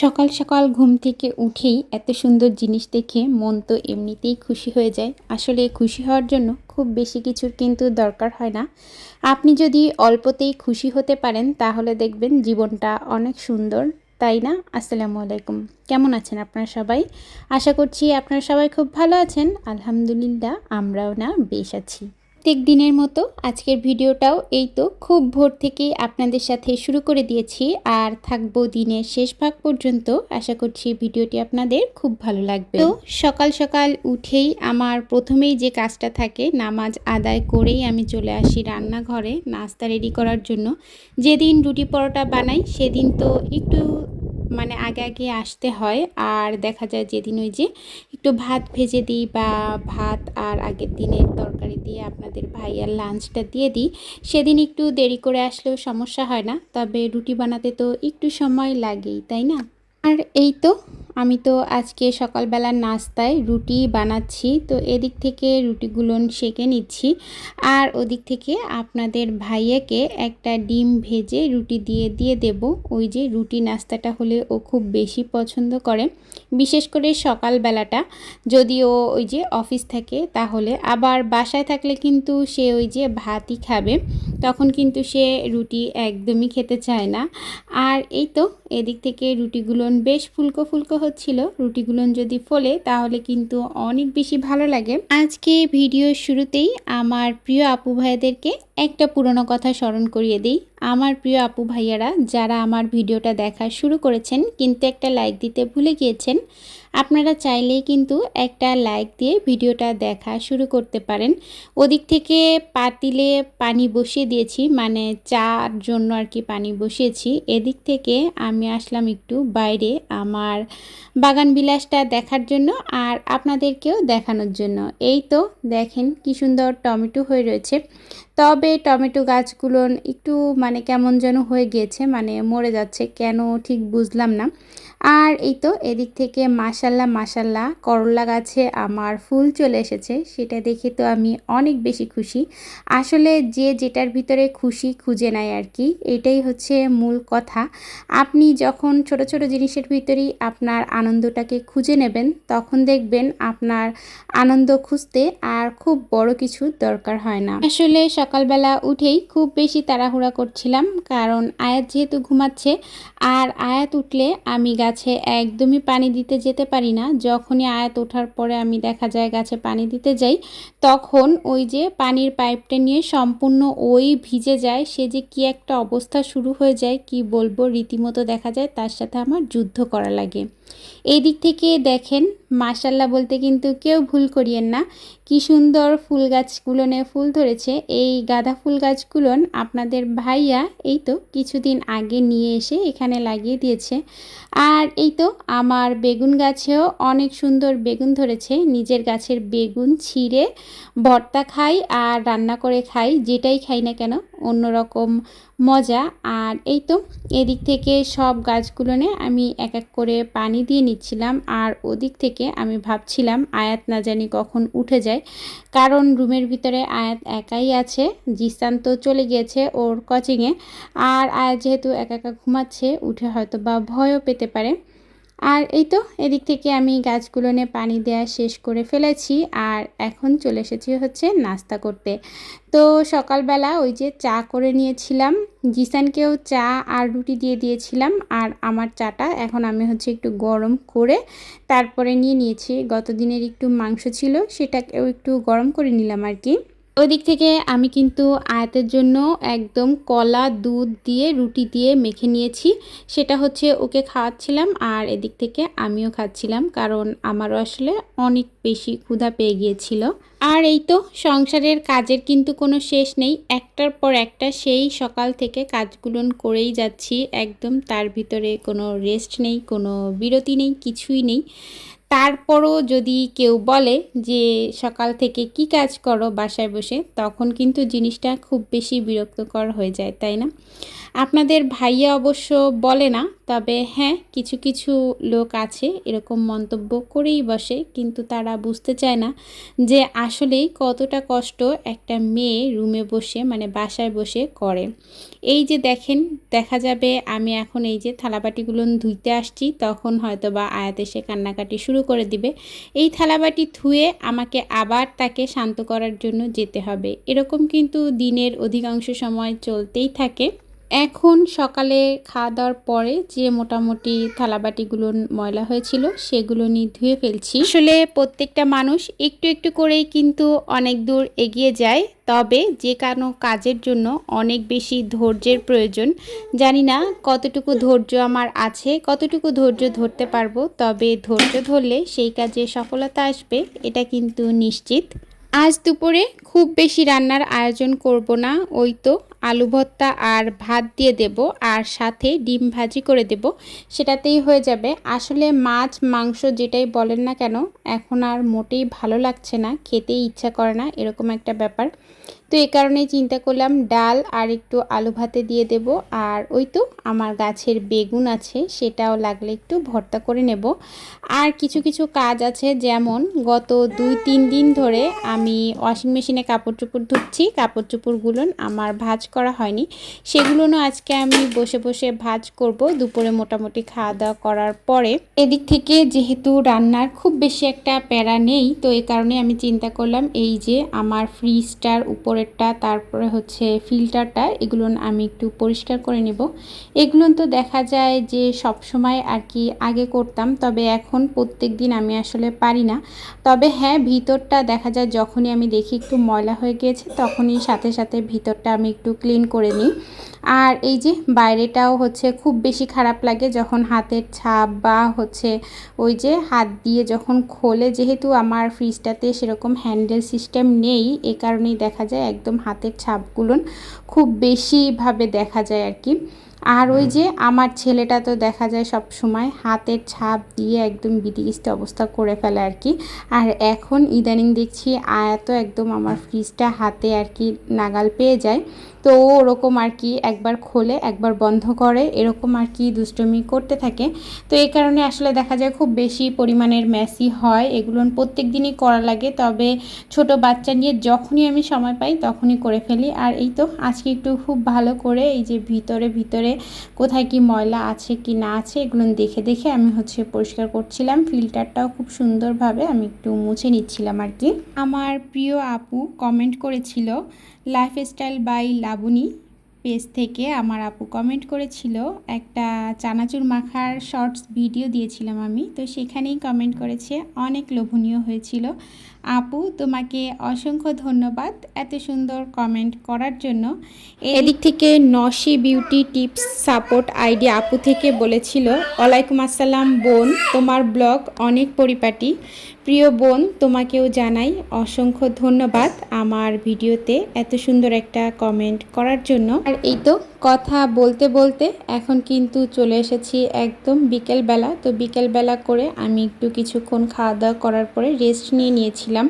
সকাল সকাল ঘুম থেকে উঠেই এত সুন্দর জিনিস দেখে মন তো এমনিতেই খুশি হয়ে যায়। আসলে খুশি হওয়ার জন্য খুব বেশি কিছুর কিন্তু দরকার হয় না। আপনি যদি অল্পতেই খুশি হতে পারেন, তাহলে দেখবেন জীবনটা অনেক সুন্দর, তাই না? আসসালামু আলাইকুম। কেমন আছেন আপনারা সবাই? আশা করছি আপনারা সবাই খুব ভালো আছেন। আলহামদুলিল্লাহ, আমরাও না, বেশ আছি। প্রত্যেক দিনের মতো আজকের ভিডিওটাও এই তো খুব ভোর থেকেই আপনাদের সাথে শুরু করে দিয়েছি আর থাকব দিনের শেষ ভাগ পর্যন্ত। আশা করছি ভিডিওটি আপনাদের খুব ভালো লাগবে। তো সকাল সকাল উঠেই আমার প্রথমেই যে কাজটা থাকে, নামাজ আদায় করেই আমি চলে আসি রান্নাঘরে, নাস্তা রেডি করার জন্য। যেদিন রুটি পরোটা বানাই, সেদিন তো একটু মানে আগে আগে আসতে হয়। আর দেখা যায় যেদিন ওই যে একটু ভাত ভেজে দিই বা ভাত আর আগের দিনের তরকারি দিয়ে আপনাদের ভাইয়ার লাঞ্চটা দিয়ে দিই, সেদিন একটু দেরি করে আসলেও সমস্যা হয় না। তবে রুটি বানাতে তো একটু সময় লাগেই, তাই না? আর এই তো আমি তো আজকে সকালবেলার নাস্তায় রুটি বানাচ্ছি, তো এদিক থেকে রুটিগুলো সেঁকে নিচ্ছি। আর ওদিক থেকে আপনাদের ভাইয়াকে একটা ডিম ভেজে রুটি দিয়ে দিয়ে দেব। ওই যে রুটি নাস্তাটা হলে ও খুব বেশি পছন্দ করে। বিশেষ করে সকালবেলাটা। যদি ও ওই যে অফিস থাকে, তাহলে। আবার বাসায় থাকলে কিন্তু সে ওই যে ভাতই খাবে। তখন কিন্তু সে রুটি একদমই খেতে চায় না। আর এই তো, এদিক থেকে রুটিগুলোন বেশ ফুলকো ফুলকো হচ্ছিল। রুটিগুলোন যদি ফোলে, তাহলে কিন্তু অনেক বেশি ভালো লাগে। আজকে ভিডিওর শুরুতেই আমার প্রিয় আপু ভাইয়াদেরকে একটা পুরনো কথা স্মরণ করিয়ে দিই। আমার প্রিয় আপু ভাইয়ারা, যারা আমার ভিডিওটা দেখা শুরু করেছেন, কিন্তু একটা লাইক দিতে ভুলে গিয়েছেন আপনারা চাইলেই কিন্তু একটা লাইক দিয়ে ভিডিওটা দেখা শুরু করতে পারেন। ওদিক থেকে পাতিলে পানি বসিয়ে দিয়েছি মানে চার জন্য আর কি পানি বসিয়েছি। এদিক থেকে আমি আসলাম একটু বাইরে আমার বাগান বিলাসটা দেখার জন্য আর আপনাদেরকেও দেখানোর জন্য। এই তো দেখেন কি সুন্দর টমেটো হয়ে রয়েছে। তবে টমেটো গাছগুলো একটু মানে কেমন যেন হয়ে গিয়েছে মানে মরে যাচ্ছে, কেন ঠিক বুঝলাম না। আর এই তো এদিক থেকে মাসাল্লাহ মাসাল্লাহ করলা গাছে আমার ফুল চলে এসেছে, সেটা দেখে তো আমি অনেক বেশি খুশি। আসলে যে যেটার ভিতরে খুশি খুঁজে নেয় আর কি, এটাই হচ্ছে মূল কথা। আপনি যখন ছোট ছোট জিনিসের ভিতরেই আপনার আনন্দটাকে খুঁজে নেবেন, তখন দেখবেন আপনার আনন্দ খুঁজতে আর খুব বড় কিছু দরকার হয় না। আসলে সকালবেলা উঠেই খুব বেশি তাড়াহুড়া করছিলাম, কারণ আয়াত যেহেতু ঘুমাচ্ছে, আর আয়াত উঠলে আমি গাছে একদমই পানি দিতে যেতে পারি না। যখনই আয়াত ওঠার পরে আমি দেখা যায় গাছে পানি দিতে যাই, তখন ওই যে পানির পাইপটা নিয়ে সম্পূর্ণ ওই ভিজে যায়, সে যে কি একটা অবস্থা শুরু হয়ে যায়, কি বলব, রীতিমতো দেখা যায় তার সাথে আমার যুদ্ধ করা লাগে। এই দিক থেকে দেখেন মাসাল্লাহ বলতে কিন্তু কেউ ভুল করিয়েন না। কি সুন্দর ফুল গাছগুলোনে ফুল ধরেছে। এই গাঁদা ফুল গাছগুলোন আপনাদের ভাইয়া এই তো কিছুদিন আগে নিয়ে এসে এখানে লাগিয়ে দিয়েছে। আর এই তো আমার বেগুন গাছেও অনেক সুন্দর বেগুন ধরেছে। নিজের গাছের বেগুন ছিঁড়ে ভর্তা খাই আর রান্না করে খাই, যেটাই খাই না কেন অন্যরকম মজা। আর এই তো, এদিক থেকে সব গাছগুলোনে আমি এক এক করে পানি দিয়ে নিচ্ছিলাম। আর ওদিক থেকে আমি ভাবছিলাম, আয়াত না জানি কখন উঠে যায়। কারণ রুমের ভিতরে আয়াত একাই আছে জিস্তান তো চলে গিয়েছে ওর কোচিংয়ে আর আয়াত যেহেতু একা একা ঘুমাচ্ছে, উঠে হয়তো বা ভয়ও পেতে পারে। আর এই তো, এদিক থেকে আমি গাছগুলো নিয়ে পানি দেওয়া শেষ করে ফেলেছি আর এখন চলে এসেছি হচ্ছে নাস্তা করতে। তো সকালবেলা ওই যে চা করে নিয়েছিলাম, জিসানকেও চা আর রুটি দিয়ে দিয়েছিলাম আর আমার চাটা এখন আমি হচ্ছে একটু গরম করে তারপরে নিয়ে নিয়েছি। গত দিনের একটু মাংস ছিল, সেটাকেও একটু গরম করে নিলাম আর কি। ওই দিক থেকে আমি কিন্তু আয়াতের জন্য একদম কলা, দুধ দিয়ে, রুটি দিয়ে মেখে নিয়েছি। সেটা হচ্ছে ওকে খাওয়াচ্ছিলাম আর এদিক থেকে আমিও খাচ্ছিলাম কারণ আমারও আসলে অনেক বেশি ক্ষুধা পেয়ে গিয়েছিল। আর এই তো সংসারের কাজের কিন্তু কোনো শেষ নেই। একটার পর একটা সেই সকাল থেকে কাজগুলো করেই যাচ্ছি। একদম তার ভিতরে কোনো রেস্ট নেই, কোনো বিরতি নেই, কিছুই নেই। তারপরও যদি কেউ বলে যে সকাল থেকে কি কাজ করো বাসায় বসে, তখন কিন্তু জিনিসটা খুব বেশি বিরক্তকর হয়ে যায়, তাই না? আপনাদের ভাইয়া অবশ্য বলে না, তবে হ্যাঁ কিছু কিছু লোক আছে, এরকম মন্তব্য করেই বসে, কিন্তু তারা বুঝতে চায় না যে আসলেই কতটা কষ্ট একটা মেয়ে রুমে বসে মানে বাসায় বসে করে। এই যে দেখেন, দেখা যাবে আমি এখন এই যে থালাবাটিগুলো ধুইতে আসছি, তখন হয়তো বা আয়াত এসে কান্নাকাটি শুরু করে দিবে। এই থালাবাটি ধুয়ে আমাকে আবার তাকে শান্ত করার জন্য যেতে হবে। এরকম কিন্তু দিনের অধিকাংশ সময় চলতেই থাকে। এখন সকালে খাওয়া দাওয়ার পরে যে মোটামুটি থালাবাটিগুলো ময়লা হয়েছিল সেগুলো নিয়ে ধুয়ে ফেলছি। আসলে প্রত্যেকটা মানুষ একটু একটু করেই কিন্তু অনেক দূর এগিয়ে যায়, তবে যে কোনো কাজের জন্য অনেক বেশি ধৈর্যের প্রয়োজন। জানি না কতটুকু ধৈর্য আমার আছে, কতটুকু ধৈর্য ধরতে পারব, তবে ধৈর্য ধরলে সেই কাজে সফলতা আসবে, এটা কিন্তু নিশ্চিত। আজ দুপুরে খুব বেশি রান্নার আয়োজন করব না, ওই তো আলু ভর্তা আর ভাত দিয়ে দেব আর সাথে ডিম ভাজি করে দেব, সেটাতেই হয়ে যাবে। আসলে মাছ, মাংস যেটাই বলেন না কেন, এখন আর মোটেই ভালো লাগছে না, খেতেই ইচ্ছা করে না, এরকম একটা ব্যাপার। তো এই কারণেই চিন্তা করলাম ডাল আর একটু আলু ভাতে দিয়ে দেব। আর ওই তো আমার গাছের বেগুন আছে, সেটাও লাগলে একটু ভর্তা করে নেব। আর কিছু কিছু কাজ আছে, যেমন গত দুই তিন দিন ধরে আমি ওয়াশিং মেশিনে কাপড় চোপড় ধুচ্ছি কাপড় চোপড়গুলো আমার ভাজ করা হয়নি। সেগুলোও আজকে আমি বসে বসে ভাজ করব, দুপুরে মোটামুটি খাওয়া দাওয়া করার পরে। এদিক থেকে যেহেতু রান্নার খুব বেশি একটা প্যারা নেই, তো এই কারণে আমি চিন্তা করলাম এই যে আমার ফ্রিজটার উপরেরটা, তারপরে হচ্ছে ফিল্টারটা, এগুলো আমি একটু পরিষ্কার করে নেব। এগুলো তো দেখা যায় যে সব সময় আর কি আগে করতাম, তবে এখন প্রত্যেক দিন আমি আসলে পারি না। তবে হ্যাঁ ভিতরটা দেখা যায় যখনই আমি দেখি একটু ময়লা হয়ে গিয়েছে, তখনই সাথে সাথে ভিতরটা আমি একটু ক্লিন করে নিই। আর এই যে বাইরেটাও হচ্ছে খুব বেশি খারাপ লাগে যখন হাতের ছাপ বা হচ্ছে ওই যে হাত দিয়ে যখন খোলে, যেহেতু আমার ফ্রিজটাতে সেরকম হ্যান্ডেল সিস্টেম নেই, এ কারণেই দেখা যায় একদম হাতের ছাপগুলো খুব বেশি ভাবে দেখা যায় আর কি। আর ওই যে আমার ছেলেটা তো দেখা যায় সব সময় হাতের ছাপ দিয়ে একদম বিদিকিস্ত অবস্থা করে ফেলে আর কি। আর এখন ইদানিং দেখছি আয়াত একদম আমার ফ্রিজটা হাতে আর কি নাগাল পেয়ে যায়। তো ও ওরকম আর কি একবার খোলে একবার বন্ধ করে এরকম আর কি দুষ্টমি করতে থাকে। তো এই কারণে আসলে দেখা যায় খুব বেশি পরিমাণের ম্যাসি হয়। এগুলো প্রত্যেক দিনই করা লাগে। তবে ছোট বাচ্চা নিয়ে যখনই আমি সময় পাই তখনই করে ফেলি। আর এই তো আজকে একটু খুব ভালো করে এই যে ভিতরে ভিতরে কোথায় কি ময়লা আছে, কি না আছে, এগুলো দেখে দেখে আমি হচ্ছে পরিষ্কার করছিলাম। ফিল্টারটাও খুব সুন্দরভাবে আমি একটু মুছে নিচ্ছিলাম আর কি আমার প্রিয় আপু কমেন্ট করেছিল লাইফস্টাইল বাই লাবণী পেজ থেকে আমার আপু কমেন্ট করেছিল, একটা চানাচুর মাখার শর্টস ভিডিও দিয়েছিলাম আমি। তো সেখানেই কমেন্ট করেছে, অনেক লোভনীয় হয়েছিল। আপু, তোমাকে অসংখ্য ধন্যবাদ এত সুন্দর কমেন্ট করার জন্য। এদিক থেকে নশি বিউটি টিপস সাপোর্ট আইডি আপু থেকে বলেছিল, ওয়ালাইকুম আসসালাম বোন, তোমার ব্লগ অনেক পরিপাটি। প্রিয় বোন, তোমাকেও জানাই অসংখ্য ধন্যবাদ আমার ভিডিওতে এত সুন্দর একটা কমেন্ট করার জন্য। আর এই তো কথা বলতে বলতে এখন কিন্তু চলে এসেছি একদম বিকেলবেলা। তো বিকেলবেলা করে আমি একটু কিছুক্ষণ খাওয়া দাওয়া করার পরে রেস্ট নিয়ে নিয়েছিলাম।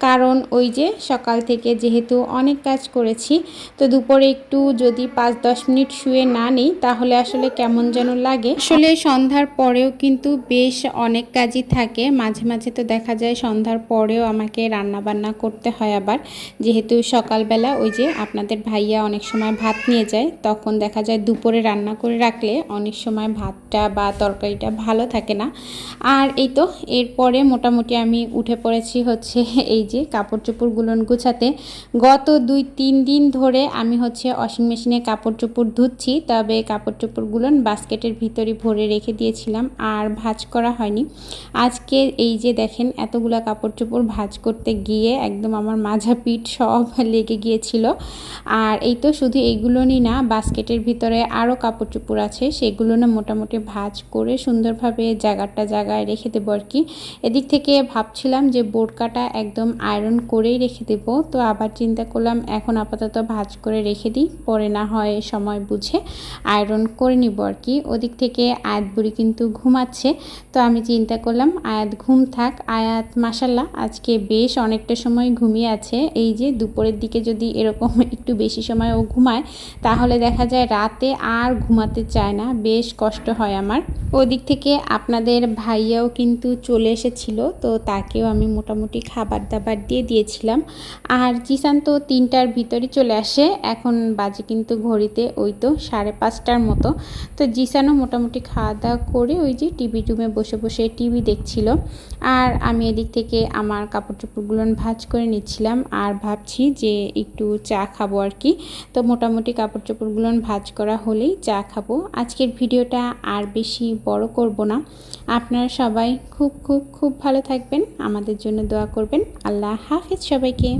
কারণ ওই যে সকাল থেকে যেহেতু অনেক কাজ করেছি, তো দুপুরে একটু যদি পাঁচ দশ মিনিট শুয়ে না নিই, তাহলে আসলে কেমন যেন লাগে। আসলে সন্ধ্যার পরেও কিন্তু বেশ অনেক কাজই থাকে। মাঝে মাঝে তো দেখা যায় সন্ধ্যার পরেও আমাকে রান্না বান্না করতে হয় আবার। যেহেতু সকালবেলা ওই যে আপনাদের ভাইয়া অনেক সময় ভাত নিয়ে যায়, তখন দেখা যায় দুপুরে রান্না করে রাখলে অনেক সময় ভাতটা বা তরকারিটা ভালো থাকে না। আর এই তো, এরপরে মোটামুটি আমি উঠে পড়েছি হচ্ছে এই যে কাপড় চোপড়গুলো গুছাতে গত দুই, তিন দিন ধরে আমি হচ্ছে ওয়াশিং মেশিনে কাপড় চোপড় ধুচ্ছি, তবে কাপড় চোপড়গুলো বাস্কেটের ভিতরে ভরে রেখে দিয়েছিলাম আর ভাজ করা হয়নি। আজকে এই যে দেখেন এতগুলো কাপড় চোপড় ভাজ করতে গিয়ে একদম আমার মাঝা পিঠ সব লেগে গিয়েছিল। আর এই তো শুধু এইগুলোই না, বাস্কেটের ভিতরে আরও কাপড় চোপড় আছে সেগুলো না মোটামুটি ভাজ করে সুন্দরভাবে জায়গাটা জায়গায় রেখে দেবো আর কি। এদিক থেকে ভাবছিলাম যে বোরকাটা একদম আয়রন করেই রেখে দেবো। তো আবার চিন্তা করলাম, এখন আপাতত ভাজ করে রেখে দিই, পরে না হয় সময় বুঝে আয়রন করে নিব আর কি। ওদিক থেকে আয়াত বুড়ি কিন্তু ঘুমাচ্ছে, তো আমি চিন্তা করলাম, আয়াত ঘুম থাক। আয়াত মাসাল্লাহ আজকে বেশ অনেকটা সময় ঘুমিয়ে আছে। এই যে দুপুরের দিকে যদি এরকম একটু বেশি সময় ও ঘুমায়, তাহলে দেখা যায় রাতে আর ঘুমাতে চায় না। বেশ কষ্ট হয় আমার। ওদিক থেকে আপনাদের ভাইয়াও কিন্তু চলে এসেছিল, তো তাকেও আমি মোটামুটি খাবার দাবার দিয়ে দিয়েছিলাম। আর জিসান তো তিনটার ভিতরে চলে আসে। এখন বাজে কিন্তু ঘড়িতে ওই তো সাড়ে পাঁচটার মতো। তো জিসানও মোটামুটি খাওয়া দাওয়া করে ওই যে টিভি রুমে বসে বসে টিভি দেখছিল। আর আমি এদিক থেকে আমার কাপড় চোপড়গুলো ভাজ করে নিচ্ছিলাম। আর ভাবছি যে একটু চা খাব আর কি। তো মোটামুটি কাপড় চোপড়গুলো ভাজ করা হলেই চা খাব। আজকের ভিডিওটা আর বেশি বড় করব না। আপনারা সবাই খুব খুব খুব ভালো থাকবেন। আমাদের জন্য দোয়া করবেন। আল্লাহ হাফিজ সবাইকে।